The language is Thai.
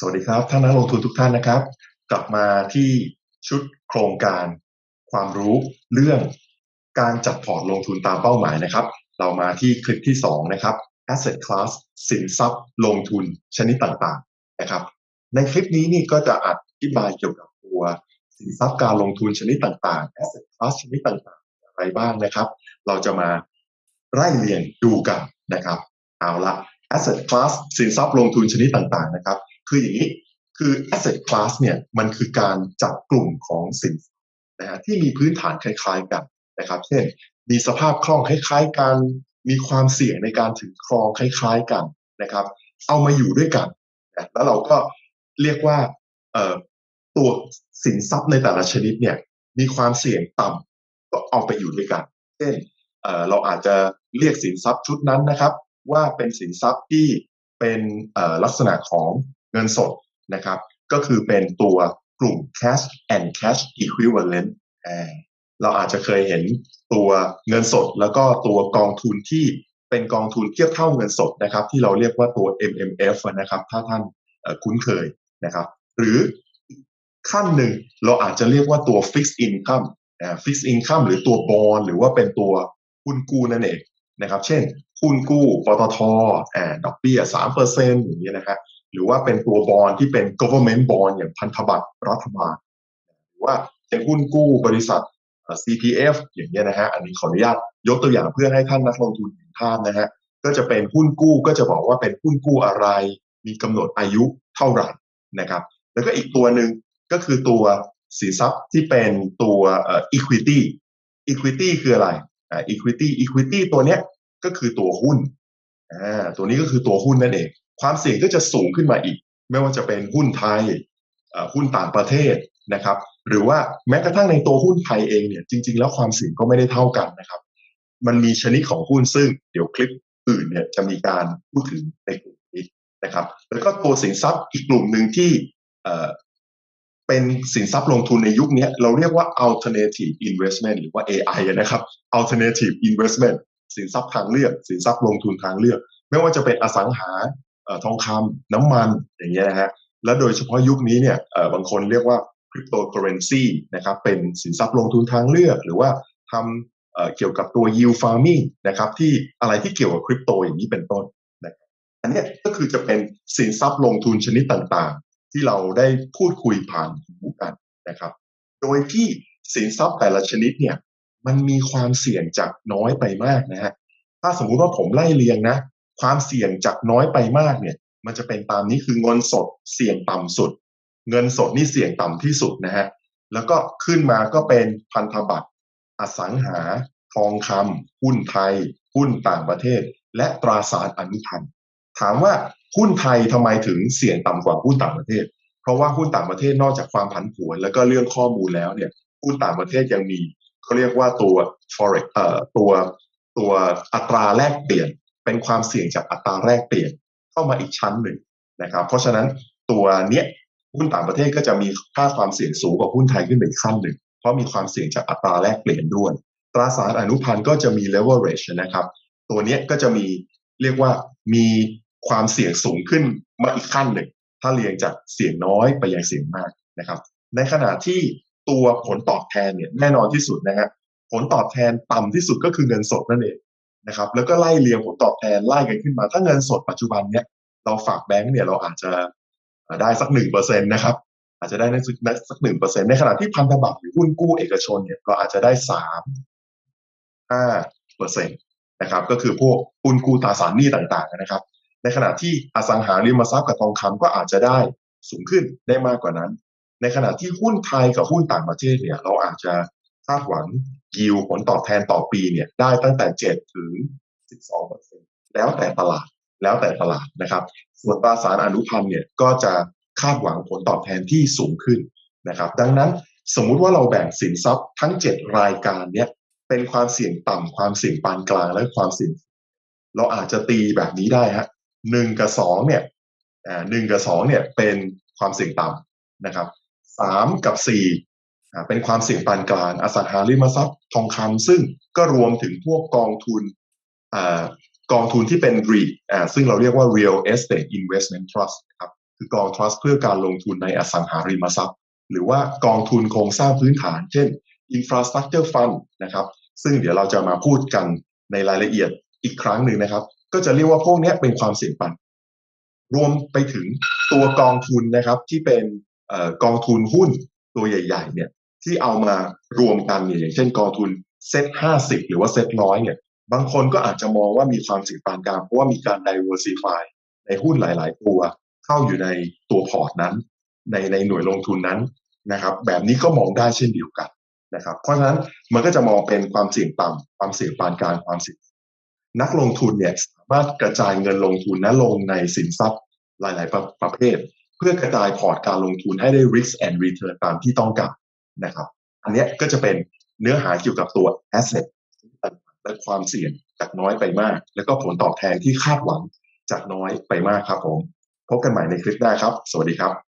สวัสดีครับท่านนักลงทุนทุกท่านนะครับ กลับมาที่ชุดโครงการความรู้เรื่องการจัดพอร์ตลงทุนตามเป้าหมายนะครับ เรามาที่คลิปที่ 2 นะครับ asset class สินทรัพย์ลงทุนชนิดต่างๆนะครับ ในคลิปนี้นี่ก็จะอธิบายเกี่ยวกับตัวสินทรัพย์การลงทุนชนิดต่างๆ asset class ชนิดต่างๆ อะไรบ้างนะครับ เราจะมาไล่เรียงดูกันนะครับเอาละ asset class สินทรัพย์ลงทุนชนิดต่างๆนะครับ คืออย่างนี้ คือ asset class เนี่ยมันคือการจับกลุ่มของสินนะฮะที่มีพื้นฐานคล้ายๆกันนะครับ เช่น มีสภาพคล่องคล้ายๆกัน มีความเสี่ยงในการถือครองคล้ายๆกันนะครับ เอามาอยู่ด้วยกันนะแล้วเราก็เรียกว่าตัวสินทรัพย์ในแต่ละชนิดเนี่ยมีความเสี่ยงต่ำก็เอาไปอยู่ด้วยกัน เช่นเราอาจจะเรียกสินทรัพย์ชุดนั้นนะครับ ว่าเป็นสินทรัพย์ที่เป็นลักษณะของ เงินสดนะครับ ก็คือเป็นตัวกลุ่ม cash and cash equivalent เราอาจจะเคยเห็นตัวเงินสดแล้วก็ตัวกองทุนที่เป็นกองทุนเทียบเท่าเงินสดนะครับ ที่เราเรียกว่าตัว MMF นะครับ ถ้าท่านคุ้นเคยนะครับ หรือขั้นหนึ่งเราอาจจะเรียกว่าตัว fixed income fixed income หรือตัวบอลหรือว่าเป็นตัวหุ้นกู้นั่นเองนะครับ เช่นหุ้นกู้ปตทดอกเบี้ยสามเปอร์เซ็นต์อย่างนี้นะครับ หรือว่าเป็นตัวบอลที่เป็น government bond อย่างพันธบัตรรัฐบาล หรือว่าเป็นหุ้นกู้บริษัท CPF อย่างเงี้ยนะฮะ อันนี้ขออนุญาตยกตัวอย่างเพื่อให้ท่านนักลงทุนเห็นภาพนะฮะ ก็จะเป็นหุ้นกู้ก็จะบอกว่าเป็นหุ้นกู้อะไร มีกำหนดอายุเท่าไหร่นะครับ แล้วก็อีกตัวหนึ่งก็คือตัวสินทรัพย์ที่เป็นตัว equity equity คืออะไร equity equity ตัวเนี้ยก็คือตัวหุ้นอ่าตัวนี้ก็คือตัวหุ้นนั่นเอง ความเสี่ยงก็จะสูงขึ้นมาอีก ไม่ว่าจะเป็นหุ้นไทยหุ้นต่างประเทศนะครับ หรือว่าแม้กระทั่งในตัวหุ้นไทยเองเนี่ยจริง ๆ แล้วความเสี่ยงก็ไม่ได้เท่ากันนะครับ มันมีชนิดของหุ้นซึ่งเดี๋ยวคลิปอื่นเนี่ยจะมีการพูดถึงในกลุ่มนี้นะครับ แล้วก็ตัวสินทรัพย์อีกกลุ่มหนึ่งที่เป็นสินทรัพย์ลงทุนในยุคนี้เราเรียกว่า alternative investment หรือว่า AI นะครับ alternative investment สินทรัพย์ทางเลือก สินทรัพย์ลงทุนทางเลือก ไม่ว่าจะเป็นอสังหา ทองคำน้ำมันอย่างเงี้ยนะฮะและโดยเฉพาะยุคนี้เนี่ยบางคนเรียกว่าคริปโตเคอเรนซีนะครับเป็นสินทรัพย์ลงทุนทางเลือก หรือว่าทำเกี่ยวกับตัว yield farming นะครับที่อะไรที่เกี่ยวกับคริปโตอย่างนี้เป็นต้นนะครับอันนี้ก็คือจะเป็นสินทรัพย์ลงทุนชนิดต่างๆ ที่เราได้พูดคุยผ่านหูกันนะครับ โดยที่สินทรัพย์แต่ละชนิดเนี่ยมันมีความเสี่ยงจากน้อยไปมากนะฮะถ้าสมมุติว่าผมไล่เรียงนะ ความเสี่ยงจากน้อยไปมากเนี่ย มันจะเป็นตามนี้คือเงินสดเสี่ยงต่ำสุด เงินสดนี่เสี่ยงต่ำที่สุดนะฮะแล้วก็ขึ้นมาก็เป็นพันธบัตรอสังหา ทองคำหุ้นไทย หุ้นต่างประเทศ และตราสารอนุพันธ์ถามว่าหุ้นไทยทำไมถึงเสี่ยงต่ำกว่าหุ้นต่างประเทศ เพราะว่าหุ้นต่างประเทศนอกจากความผันผวน แล้วก็เรื่องข้อมูลแล้วเนี่ยหุ้นต่างประเทศยังมีเขาเรียกว่าตัว forex เอ่อตัวตัวอัตราแลกเปลี่ยน เป็นความเสี่ยงจากอัตราแลกเปลี่ยนเข้ามาอีกชั้นหนึ่งนะครับ เพราะฉะนั้นตัวเนี้ยหุ้นต่างประเทศก็จะมีค่าความเสี่ยงสูงกว่าหุ้นไทยขึ้นไปอีกขั้นหนึ่ง เพราะมีความเสี่ยงจากอัตราแลกเปลี่ยนด้วย ตราสารอนุพันธ์ก็จะมี leverage นะครับ ตัวเนี้ยก็จะมีเรียกว่ามีความเสี่ยงสูงขึ้นมาอีกขั้นหนึ่ง ถ้าเรียงจากเสี่ยงน้อยไปยังเสี่ยงมากนะครับ ในขณะที่ตัวผลตอบแทนเนี่ยแน่นอนที่สุดนะฮะผลตอบแทนต่ำที่สุดก็คือเงินสดนั่นเอง นะครับแล้วก็ไล่เรียงผลตอบแทนไล่กันขึ้นมา ถ้าเงินสดปัจจุบันเนี่ยเราฝากแบงก์เนี่ยเราอาจจะได้สักหนึ่งเปอร์เซ็นต์นะครับอาจจะได้นักสักหนึ่งเปอร์เซ็นต์ในขณะที่พันธบัตรหรือหุ้นกู้เอกชนเนี่ยเราอาจจะได้สามห้าเปอร์เซ็นต์นะครับก็คือพวกหุ้นกู้ตราสารหนี้ต่างๆนะครับ ในขณะที่อสังหาริมทรัพย์กับทองคำก็อาจจะได้สูงขึ้นได้มากกว่านั้น ในขณะที่หุ้นไทยกับหุ้นต่างประเทศเนี่ยเราอาจจะ คาดหวังยิวผลตอบแทนต่อปีเนี่ยได้ตั้งแต่เจ็ดถึงสิบสองเปอร์เซ็นแล้วแต่ตลาดแล้วแต่ตลาดนะครับ ส่วนตราสารอนุพันธ์เนี่ยก็จะคาดหวังผลตอบแทนที่สูงขึ้นนะครับ ดังนั้นสมมุติว่าเราแบ่งสินทรัพย์ทั้งเจ็ดรายการเนี่ยเป็นความเสี่ยงต่ำความเสี่ยงปานกลางและความเสี่ยง เราอาจจะตีแบบนี้ได้ฮะหนึ่งกับสองเนี่ยหนึ่งกับสองเนี่ยเป็นความเสี่ยงต่ำนะครับสามกับสี่ เป็นความเสี่ยงปานกลางอสังหาริมทรัพย์ทองคำซึ่งก็รวมถึงพวกกองทุนกองทุนที่เป็น REIT ซึ่งเราเรียกว่า Real Estate Investment Trust ครับคือกอง trust เพื่อการลงทุนในอสังหาริมทรัพย์ หรือว่ากองทุนโครงสร้างพื้นฐาน เช่น infrastructure fund นะครับ ซึ่งเดี๋ยวเราจะมาพูดกันในรายละเอียดอีกครั้งหนึ่งนะครับ ก็จะเรียกว่าพวกนี้เป็นความเสี่ยงปันรวมไปถึงตัวกองทุนนะครับที่เป็นกองทุนหุ้นตัวใหญ่ ๆ เนี่ย ที่เอามารวมกันเนี่ยอย่างเช่นกองทุนเซ็ตห้าสิบหรือว่าเซ็ตร้อยเนี่ย บางคนก็อาจจะมองว่ามีความเสี่ยงปานกลางเพราะว่ามีการ diversify ในหุ้นหลาย ๆ ตัวเข้าอยู่ในตัวพอร์ตนั้น ในในหน่วยลงทุนนั้นนะครับ แบบนี้ก็มองได้เช่นเดียวกันนะครับ เพราะฉะนั้นมันก็จะมองเป็นความเสี่ยงต่ำความเสี่ยงปานกลางความเสี่ยงนักลงทุนเนี่ยสามารถกระจายเงินลงทุนนั้นลงในสินทรัพย์หลายๆประประเภท เพื่อกระจายพอร์ตการลงทุนให้ได้ risk and return ตามที่ต้องการ นะครับ อันนี้ก็จะเป็นเนื้อหาเกี่ยวกับตัว asset และความเสี่ยงจากน้อยไปมาก แล้วก็ผลตอบแทนที่คาดหวังจากน้อยไปมากครับผม พบกันใหม่ในคลิปได้ครับ สวัสดีครับ